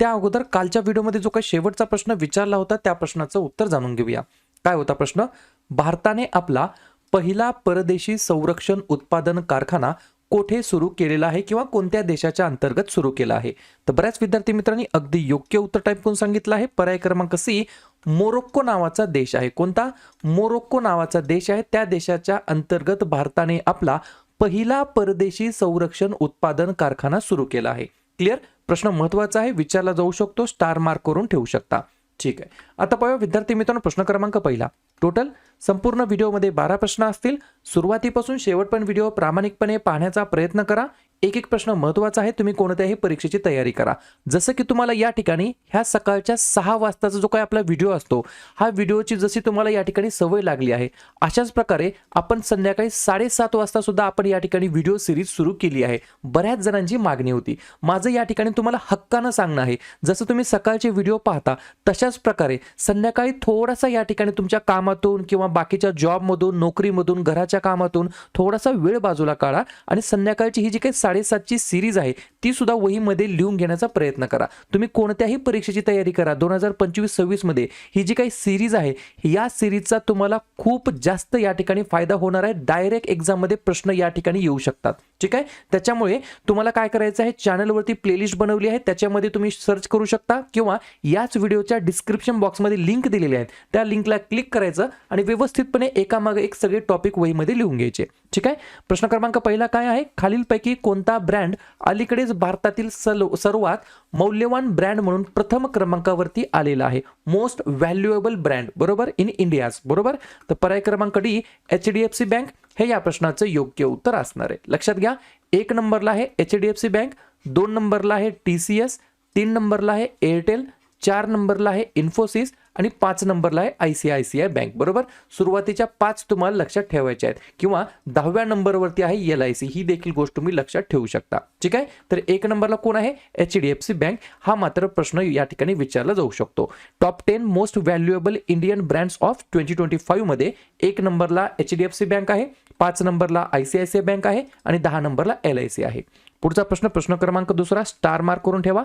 त्या अगोदर कालच्या व्हिडिओमध्ये जो काही शेवटचा प्रश्न विचारला होता त्या प्रश्नाचं उत्तर जाणून घेऊया. काय होता प्रश्न? भारताने आपला पहिला परदेशी संरक्षण उत्पादन कारखाना कोठे सुरू केलेला आहे किंवा कोणत्या देशाच्या अंतर्गत सुरू केला आहे? तर बऱ्याच विद्यार्थी मित्रांनी अगदी योग्य उत्तर टाईप करून सांगितलं आहे. पर्याय क्रमांक सी मोरोक्को नावाचा देश आहे. कोणता? मोरोक्को नावाचा देश आहे. त्या देशाच्या अंतर्गत भारताने आपला पहिला परदेशी संरक्षण उत्पादन कारखाना सुरू केला आहे. क्लिअर? प्रश्न महत्त्वाचा आहे विचारला जाऊ शकतो स्टार मार्क करून ठेवू शकता. ठीक आहे. आता पाहूया विद्यार्थी मित्रांनो प्रश्न क्रमांक पहिला. टोटल संपूर्ण व्हिडिओमध्ये बारा प्रश्न असतील. सुरुवातीपासून शेवटपर्यंत व्हिडिओ प्रामाणिकपणे पाहण्याचा प्रयत्न करा. एक एक प्रश्न महत्त्वाचा आहे तुम्ही कोणत्याही परीक्षेची तयारी करा. जसं की तुम्हाला या ठिकाणी ह्या सकाळच्या सहा वाजताचा जो काही आपला व्हिडिओ असतो हा व्हिडिओची जशी तुम्हाला या ठिकाणी सवय लागली आहे अशाच प्रकारे आपण संध्याकाळी साडेसात वाजता सुद्धा आपण या ठिकाणी व्हिडिओ सिरीज सुरू केली आहे. बऱ्याच जणांची मागणी होती. माझं या ठिकाणी तुम्हाला हक्कानं सांगणं आहे. जसं तुम्ही सकाळचे व्हिडिओ पाहता तशाच प्रकारे संध्याकाळी थोडासा या ठिकाणी तुमच्या कामातून किंवा बाकीच्या जॉबमधून नोकरीमधून घराच्या कामातून थोडासा वेळ बाजूला काढा आणि संध्याकाळची ही जी काही साडेसातची सिरीज आहे ती सुद्धा वहीमध्ये लिहून घेण्याचा प्रयत्न करा. तुम्ही कोणत्याही परीक्षेची तयारी करा. दोन हजार पंचवीस सव्वीसमध्ये ही जी काही सिरीज आहे या सिरीजचा तुम्हाला खूप जास्त या ठिकाणी फायदा होणार आहे. डायरेक्ट एक्झाममध्ये प्रश्न या ठिकाणी येऊ शकतात. ठीक आहे? त्याच्यामुळे तुम्हाला काय करायचं आहे? चॅनलवरती प्लेलिस्ट बनवली आहे. त्याच्यामध्ये तुम्ही सर्च करू शकता किंवा याच व्हिडिओच्या डिस्क्रिप्शन बॉक्समध्ये लिंक दिलेली आहेत. त्या लिंकला क्लिक करायचं आणि व्यवस्थितपणे एकामागे एक सगळे टॉपिक वहीमध्ये लिहून घ्यायचे. ठीक आहे? प्रश्न क्रमांक पहिला काय आहे? खालीलपैकी कोणता ब्रँड अलीकडेच भारतातील सर्वात मौल्यवान ब्रँड म्हणून प्रथम क्रमांकावरती आलेला आहे? मोस्ट व्हॅल्युएबल ब्रँड बरोबर? इन इंडियाज बरोबर? तर पर्याय क्रमांक D H D F C bank हे या प्रश्नाचं योग्य उत्तर असणार आहे. लक्षात घ्या एक नंबरला आहे H D F C bank दोन नंबरला आहे टी सी एस तीन नंबरला आहे एअरटेल चार नंबरला आहे इन्फोसिस आणि पाच नंबरला आहे I C I C I bank बरोबर? सुरुवातीच्या पाच तुम्हाला लक्षात ठेवायच्या आहेत किंवा दहाव्या नंबरवरती आहे एल आय सी ही देखील गोष्ट तुम्ही लक्षात ठेवू शकता. ठीक आहे? तर एक नंबरला कोण आहे? H D F C bank हा मात्र प्रश्न या ठिकाणी विचारला जाऊ शकतो. Top ten most valuable Indian brands of twenty twenty फाईव्हमध्ये एक नंबरला H D F C bank आहे. पाच नंबरला I C I C I bank आहे आणि दहा नंबरला एल आय सी आहे. पुढचा प्रश्न प्रश्न क्रमांक दुसरा स्टार मार्क करून ठेवा.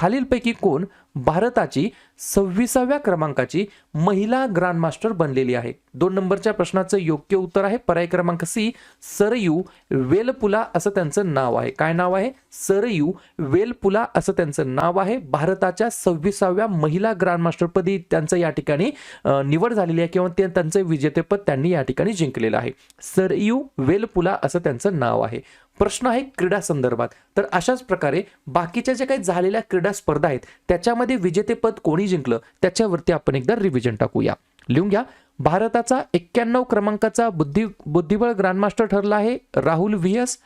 खालीलपैकी कोण भारताची सव्वीसाव्या क्रमांकाची महिला ग्रँडमास्टर बनलेली आहे? दोन नंबरच्या प्रश्नाचं योग्य उत्तर आहे. पर्याय क्रमांक सी सरयू वेलपुला असं त्यांचं नाव आहे. काय नाव आहे? सरयू वेलपुला असं त्यांचं नाव आहे. भारताच्या सव्वीसाव्या महिला ग्रँडमास्टरपदी त्यांचं या ठिकाणी निवड झालेली आहे किंवा ते त्यांचं विजेतेपद त्यांनी या ठिकाणी जिंकलेलं आहे. सरयू वेलपुला असं त्यांचं नाव आहे. प्रश्न आहे क्रीडा संदर्भात. तर अशाच प्रकारे बाकीच्या ज्या काही झालेल्या क्रीडा स्पर्धा आहेत त्याच्यामध्ये विजेतेपद कोणी जिंकलं त्याच्यावरती आपण एकदा रिव्हिजन टाकूया. लिहून घ्या. भारताचा एक्क्याण्णव क्रमांकाचा बुद्धी बुद्धिबळ ग्रँडमास्टर ठरला आहे Rahul V S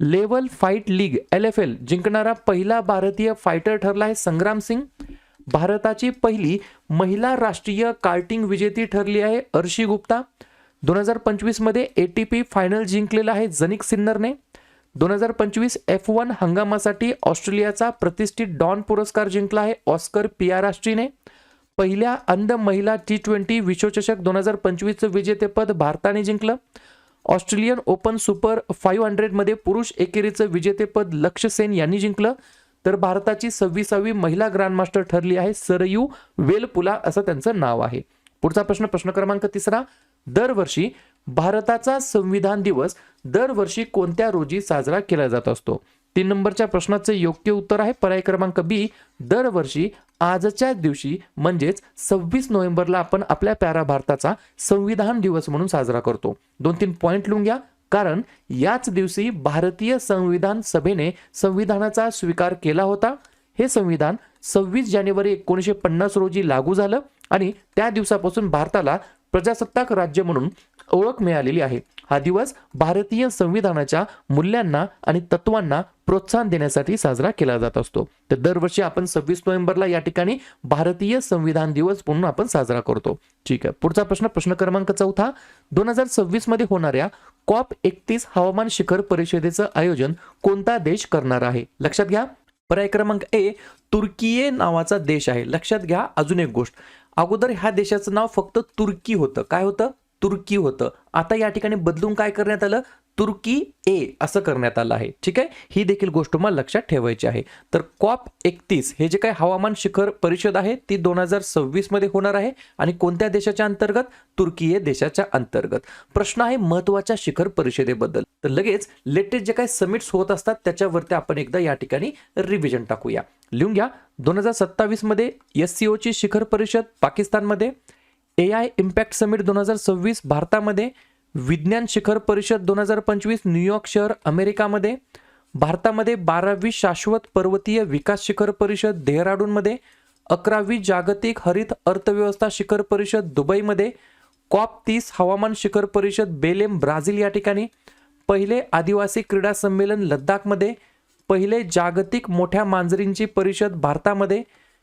level fight league L F L जिंकणारा पहिला भारतीय फायटर ठरला आहे संग्राम सिंग. भारताची पहिली महिला राष्ट्रीय कार्टिंग विजेती ठरली आहे अर्शी गुप्ता. दोन हजार पंचवीसमध्ये ए टी पी फायनल जिंकलेला आहे जनिक सिन्नरने. दोन हजार पंचवीस एफ वन हंगामासाठी ऑस्ट्रेलियाचा प्रतिष्ठित डॉन पुरस्कार जिंकला आहे ऑस्कर पियाराष्ट्रीने पहिल्या अंध महिला टी ट्वेंटी विश्वचषक दोन हजार पंचवीसचं विजेतेपद भारताने जिंकलं. ऑस्ट्रेलियन ओपन सुपर फाईव्ह हंड्रेडमध्ये पुरुष एकेरीचं विजेतेपद लक्ष सेन यांनी जिंकलं. तर भारताची सव्वीसावी महिला ग्रँडमास्टर ठरली आहे सरयू वेलपुला असं त्यांचं नाव आहे. पुढचा प्रश्न प्रश्न क्रमांक तिसरा. दरवर्षी भारताचा संविधान दिवस दरवर्षी कोणत्या रोजी साजरा केला जात असतो? तीन नंबरच्या प्रश्नाचं योग्य उत्तर आहे पर्याय क्रमांक बी. दरवर्षी आजच्या दिवशी म्हणजेच सव्वीस नोव्हेंबरला आपण आपल्या प्यारा भारताचा संविधान दिवस म्हणून साजरा करतो. दोन तीन पॉईंट लिहून घ्या. कारण याच दिवशी भारतीय संविधान सभेने संविधानाचा स्वीकार केला होता. हे संविधान सव्वीस जानेवारी एकोणीसशे पन्नास रोजी लागू झालं आणि त्या दिवसापासून भारताला प्रजासत्ताक राज्य म्हणून ओळख मिळालेली आहे. हा दिवस भारतीय संविधानाच्या मूल्यांना आणि तत्वांना प्रोत्साहन देण्यासाठी साजरा केला जात असतो. तर दरवर्षी आपण सव्वीस नोव्हेंबरला या ठिकाणी भारतीय संविधान दिवस म्हणून आपण साजरा करतो. ठीक आहे. पुढचा प्रश्न प्रश्न क्रमांक चौथा. दोन हजार सव्वीसमध्ये होणाऱ्या कॉप एकतीस हवामान शिखर परिषदेचं आयोजन कोणता देश करणार आहे? लक्षात घ्या. पर्याय क्रमांक ए तुर्कीये नावाचा देश आहे. लक्षात घ्या. अजून एक गोष्ट. अगोदर ह्या देशाचं नाव फक्त तुर्की होतं. काय होतं? तुर्की होतं. आता या ठिकाणी बदलून काय करण्यात आलं? तुर्की ए असं करण्यात आलं आहे. ठीक आहे? ही देखील गोष्ट मला लक्षात ठेवायची आहे. तर कॉप एकतीस हे जे काही हवामान शिखर परिषद आहे ती दोन हजार सव्वीसमध्ये होणार आहे आणि कोणत्या देशाच्या अंतर्गत? तुर्की ए देशाच्या अंतर्गत. प्रश्न आहे महत्त्वाच्या शिखर परिषदेबद्दल. तर लगेच लेटेस्ट जे काही समिट्स होत असतात त्याच्यावरती आपण एकदा या ठिकाणी रिव्हिजन टाकूया. लिहून घ्या. दोन हजार सत्तावीसमध्ये एस सी ओची शिखर परिषद पाकिस्तानमध्ये. ए आय इम्पॅक्ट समिट दोन हजार सव्वीस भारतामध्ये विज्ञान शिखर परिषद दोन हजार पंचवीस न्यूयॉर्क शहर अमेरिकामध्ये भारतामध्ये बारावी शाश्वत पर्वतीय विकास शिखर परिषद देहराडूनमध्ये अकरावी जागतिक हरित अर्थव्यवस्था शिखर परिषद दुबईमध्ये कॉप तीस हवामान शिखर परिषद बेलेम ब्राझील या ठिकाणी पहिले आदिवासी क्रीडा संमेलन लद्दाखमध्ये पहिले जागतिक मोठ्या मांजरींची परिषद भारतामध्ये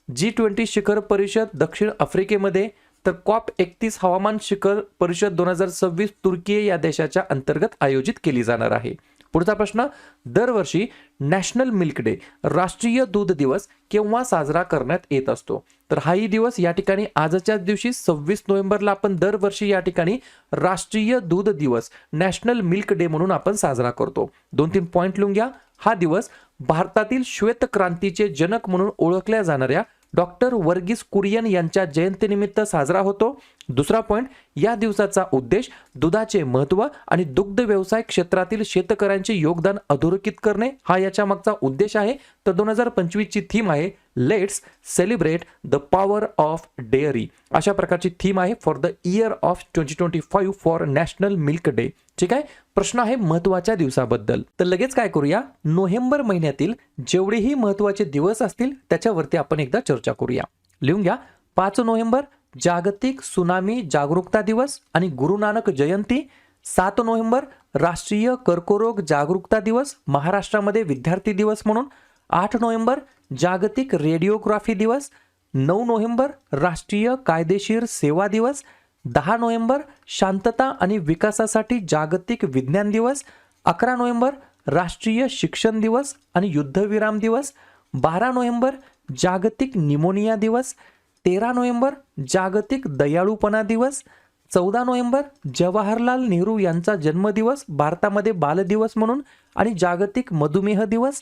जी ट्वेंटी शिखर परिषद दक्षिण आफ्रिकेमध्ये तर कॉप एकतीस हवामान शिखर परिषद दोन हजार सव्वीस तुर्की या देशाच्या अंतर्गत आयोजित केली जाणार आहे. पुढचा प्रश्न दरवर्षी नॅशनल मिल्क डे राष्ट्रीय दूध दिवस केव्हा साजरा करण्यात येत असतो? तर हाही दिवस या ठिकाणी आजच्याच दिवशी सव्वीस नोव्हेंबरला आपण दरवर्षी या ठिकाणी राष्ट्रीय दूध दिवस नॅशनल मिल्क डे म्हणून आपण साजरा करतो. दोन तीन पॉईंट लिहून घ्या हा दिवस भारतातील श्वेत क्रांतीचे जनक म्हणून ओळखल्या जाणाऱ्या डॉक्टर वर्गीस कुरियन यांच्या जयंतीनिमित्त साजरा होतो. दुसरा पॉईंट या दिवसाचा उद्देश दुधाचे महत्त्व आणि दुग्ध व्यवसाय क्षेत्रातील शेतकऱ्यांचे योगदान अधोरेखित करणे हा याच्या मागचा उद्देश आहे. तर दोन हजार पंचवीसची थीम आहे let's celebrate the power of dairy अशा प्रकारची थीम आहे for the year of twenty twenty five for national milk day ठीक आहे? प्रश्न आहे महत्त्वाच्या दिवसाबद्दल. तर लगेच काय करूया? नोव्हेंबर महिन्यातील जेवढेही महत्त्वाचे दिवस असतील त्याच्यावरती आपण एकदा चर्चा करूया. लिहून घ्या. पाच नोव्हेंबर जागतिक सुनामी जागरूकता दिवस आणि गुरु नानक जयंती. सात नोव्हेंबर राष्ट्रीय कर्करोग जागरूकता दिवस महाराष्ट्रामध्ये विद्यार्थी दिवस म्हणून. आठ नोव्हेंबर जागतिक रेडिओग्राफी दिवस. नऊ नोव्हेंबर राष्ट्रीय कायदेशीर सेवा दिवस. दहा नोव्हेंबर शांतता आणि विकासासाठी जागतिक विज्ञान दिवस. अकरा नोव्हेंबर राष्ट्रीय शिक्षण दिवस आणि युद्धविराम दिवस. बारा नोव्हेंबर जागतिक निमोनिया दिवस. तेरा नोव्हेंबर जागतिक दयाळूपणा दिवस. चौदा नोव्हेंबर जवाहरलाल नेहरू यांचा जन्मदिवस भारतामध्ये बालदिवस म्हणून आणि जागतिक मधुमेह दिवस.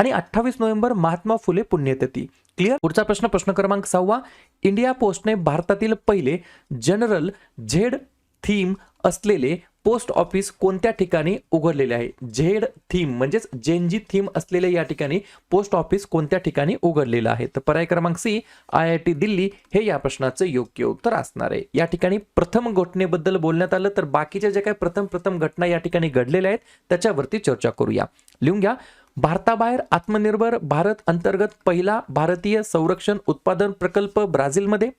आणि अठ्ठावीस नोव्हेंबर महात्मा फुले पुण्यतिथी. क्लिअर पुढचा प्रश्न प्रश्न क्रमांक सहावा. इंडिया पोस्टने भारतातील पहिले जनरल झेड थीम असलेले पोस्ट ऑफिस कोणत्या ठिकाणी उघडलेले आहे? झेड थीम म्हणजेच जेनजी थीम असलेले या ठिकाणी पोस्ट ऑफिस कोणत्या ठिकाणी उघडलेलं आहे? तर पर्याय क्रमांक C I I T Delhi हे या प्रश्नाचं योग्य उत्तर असणार आहे. या ठिकाणी प्रथम घटनेबद्दल बोलण्यात आलं तर बाकीच्या ज्या काही प्रथम प्रथम घटना या ठिकाणी घडलेल्या आहेत त्याच्यावरती चर्चा करूया. लिहून घ्या. भारताबाहेर आत्मनिर्भर भारत अंतर्गत पहिला भारतीय संरक्षण उत्पादन प्रकल्प ब्राझीलमध्ये.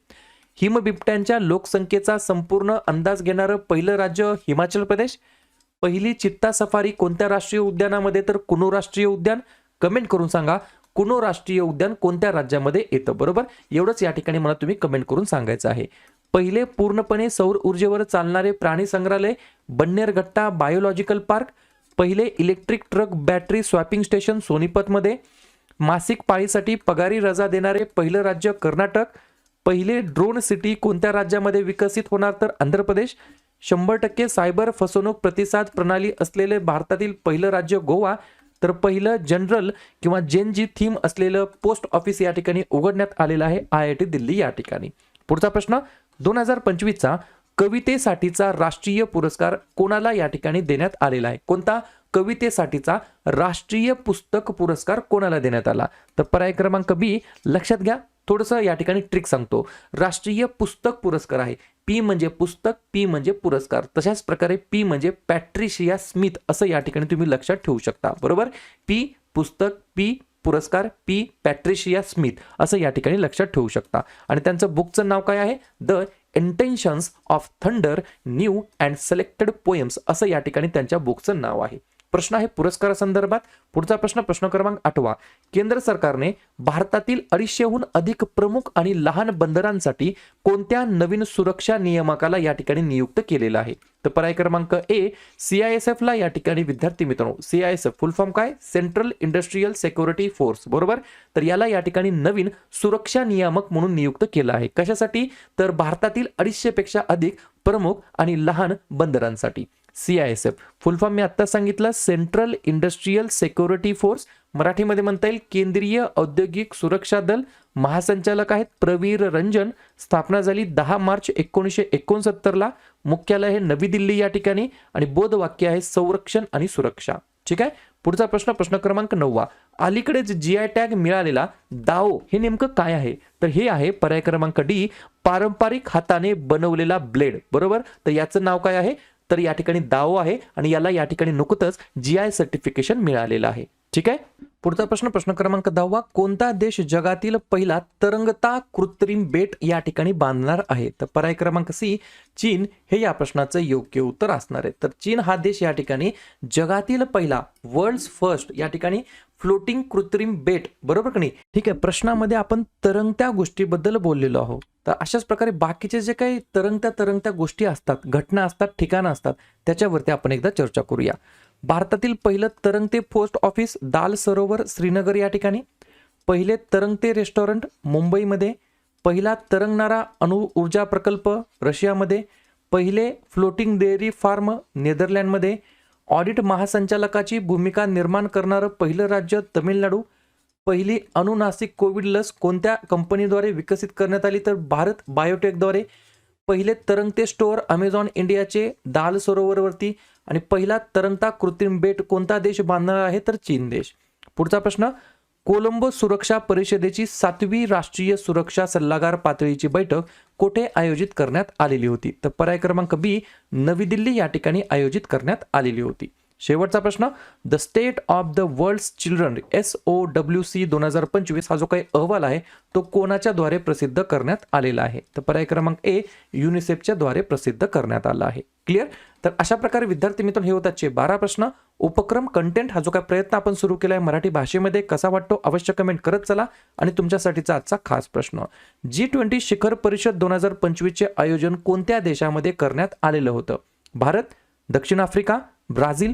हिमबिबट्यांच्या लोकसंख्येचा संपूर्ण अंदाज घेणारं पहिलं राज्य हिमाचल प्रदेश. पहिली चित्ता सफारी कोणत्या राष्ट्रीय उद्यानामध्ये? तर कुनो राष्ट्रीय उद्यान. कमेंट करून सांगा. कुनो राष्ट्रीय उद्यान कोणत्या राज्यामध्ये येतं? बरोबर? एवढंच या ठिकाणी मला तुम्ही कमेंट करून सांगायचं आहे. पहिले पूर्णपणे सौर ऊर्जेवर चालणारे प्राणी संग्रहालय बन्नेरघट्टा बायोलॉजिकल पार्क. पहिले electric truck battery swapping station सोनीपतमध्ये मासिक पाळीसाठी पगारी रजा देणारे पहिलं राज्य कर्नाटक पहिले ड्रोन सिटी कोणत्या राज्यामध्ये विकसित होणार तर आंध्र प्रदेश शंभर टक्के सायबर फसवणूक प्रतिसाद प्रणाली असलेले भारतातील पहिलं राज्य गोवा तर पहिलं जनरल किंवा जेन जी थीम असलेलं पोस्ट ऑफिस या ठिकाणी उघडण्यात आलेलं आहे आय आय टी दिल्ली या ठिकाणी. पुढचा प्रश्न दोन हजार पंचवीसचा कवितेसाठीचा राष्ट्रीय पुरस्कार कोणाला या ठिकाणी देण्यात आलेला आहे? कोणता कवितेसाठीचा राष्ट्रीय पुस्तक पुरस्कार कोणाला देण्यात आला? तर पर्याय क्रमांक बी लक्षात घ्या. थोडंसं या ठिकाणी ट्रिक सांगतो. राष्ट्रीय पुस्तक पुरस्कार आहे. पी म्हणजे पुस्तक पी म्हणजे पुरस्कार. तशाच प्रकारे पी म्हणजे पॅट्रिशिया स्मिथ असं या ठिकाणी तुम्ही लक्षात ठेवू शकता. बरोबर? पी पुस्तक पी पुरस्कार पी पॅट्रिशिया स्मिथ असं या ठिकाणी लक्षात ठेवू शकता. आणि त्यांचं बुकचं नाव काय आहे? The intentions of thunder new and selected poems असं या ठिकाणी त्यांच्या बुकचं नाव आहे. प्रश्न आहे पुरस्कारासंदर्भात पुढचा प्रश्न प्रश्न क्रमांक आठवा. केंद्र सरकारने भारतातील अडीचशेहून अधिक प्रमुख आणि लहान बंदरांसाठी कोणत्या नवीन सुरक्षा नियामकाला या ठिकाणी नियुक्त केलेलं आहे? तर पर्याय क्रमांक ए सीआयएसएफ ला या ठिकाणी विद्यार्थी मित्रांनो सीआयएसएफ फुल फॉर्म काय? सेंट्रल इंडस्ट्रीयल सिक्युरिटी फोर्स बरोबर? तर याला या ठिकाणी नवीन सुरक्षा नियामक म्हणून नियुक्त केलं आहे. कशासाठी? तर भारतातील अडीचशे पेक्षा अधिक प्रमुख आणि लहान बंदरांसाठी. C I S F. Full form मी आत्ता सांगितलं सेंट्रल इंडस्ट्रीयल सेक्युरिटी फोर्स मराठीमध्ये म्हणता येईल केंद्रीय औद्योगिक सुरक्षा दल. महासंचालक आहेत प्रवीर रंजन. स्थापना झाली दहा मार्च एकोणीसशे एकोणसत्तरला. मुख्यालय हे नवी दिल्ली या ठिकाणी. आणि बोधवाक्य आहे संरक्षण आणि सुरक्षा. ठीक आहे? पुढचा प्रश्न प्रश्न क्रमांक नववा. अलीकडेच जी आय टॅग मिळालेला दाओ हे नेमकं काय आहे? तर हे आहे पर्याय क्रमांक डी पारंपरिक हाताने बनवलेला ब्लेड. बरोबर? तर याचं नाव काय आहे? तर या ठिकाणी दावो आहे आणि याला या ठिकाणी नुकतंच जी आय सर्टिफिकेशन मिळालेलं आहे. ठीक आहे? पुढचा प्रश्न प्रश्न क्रमांक दहावा. कोणता देश जगातील पहिला तरंगता कृत्रिम बेट या ठिकाणी बांधणार आहे? तर पर्याय क्रमांक सी चीन. हे या प्रश्नाचं योग्य उत्तर असणार आहे. तर चीन हा देश या ठिकाणी जगातील पहिला वर्ल्ड फर्स्ट या ठिकाणी फ्लोटिंग कृत्रिम बेट. बरोबर का नाही? ठीक आहे प्रश्नामध्ये आपण तरंगत्या गोष्टीबद्दल बोललेलो आहोत. तर अशाच प्रकारे बाकीचे जे काही तरंगत्या तरंगत्या गोष्टी असतात घटना असतात ठिकाणं असतात त्याच्यावरती आपण एकदा चर्चा करूया. भारतातील पहिलं तरंगते पोस्ट ऑफिस दाल सरोवर श्रीनगर या ठिकाणी. पहिले तरंगते रेस्टॉरंट मुंबईमध्ये. पहिला तरंगणारा अणु ऊर्जा प्रकल्प रशियामध्ये. पहिले फ्लोटिंग डेअरी फार्म नेदरलँडमध्ये. ऑडिट महासंचालकाची भूमिका निर्माण करणारं पहिलं राज्य तमिळनाडू. पहिली अनुनासिक कोविड लस कोणत्या कंपनीद्वारे विकसित करण्यात आली तर भारत बायोटेकद्वारे? पहिले तरंगते स्टोअर अमेझॉन इंडियाचे दाल सरोवरवरती आणि पहिला तरंगता कृत्रिम बेट कोणता देश बांधणार आहे तर चीन देश. पुढचा प्रश्न कोलंबो सुरक्षा परिषदेची सातवी राष्ट्रीय सुरक्षा सल्लागार पातळीची बैठक कोठे आयोजित करण्यात आलेली होती? तर पर्याय क्रमांक बी नवी दिल्ली या ठिकाणी आयोजित करण्यात आलेली होती. शेवटचा प्रश्न. The state of the world children S O W C दोन हजार पंचवीस हा जो काही अहवाल आहे तो कोणाच्या द्वारे प्रसिद्ध करण्यात आलेला आहे? तर पर्याय क्रमांक ए युनिसेफच्या द्वारे प्रसिद्ध करण्यात आला आहे. क्लिअर तर अशा प्रकारे विद्यार्थी मित्र हे होताचे बारा प्रश्न. उपक्रम कंटेंट हा जो काही प्रयत्न आपण सुरू केला आहे मराठी भाषेमध्ये कसा वाटतो अवश्य कमेंट करत चला. आणि तुमच्यासाठीचा आजचा खास प्रश्न. जी ट्वेंटी शिखर परिषद दोन हजार पंचवीसचे आयोजन कोणत्या देशामध्ये करण्यात आलेलं होतं? भारत दक्षिण आफ्रिका ब्राझील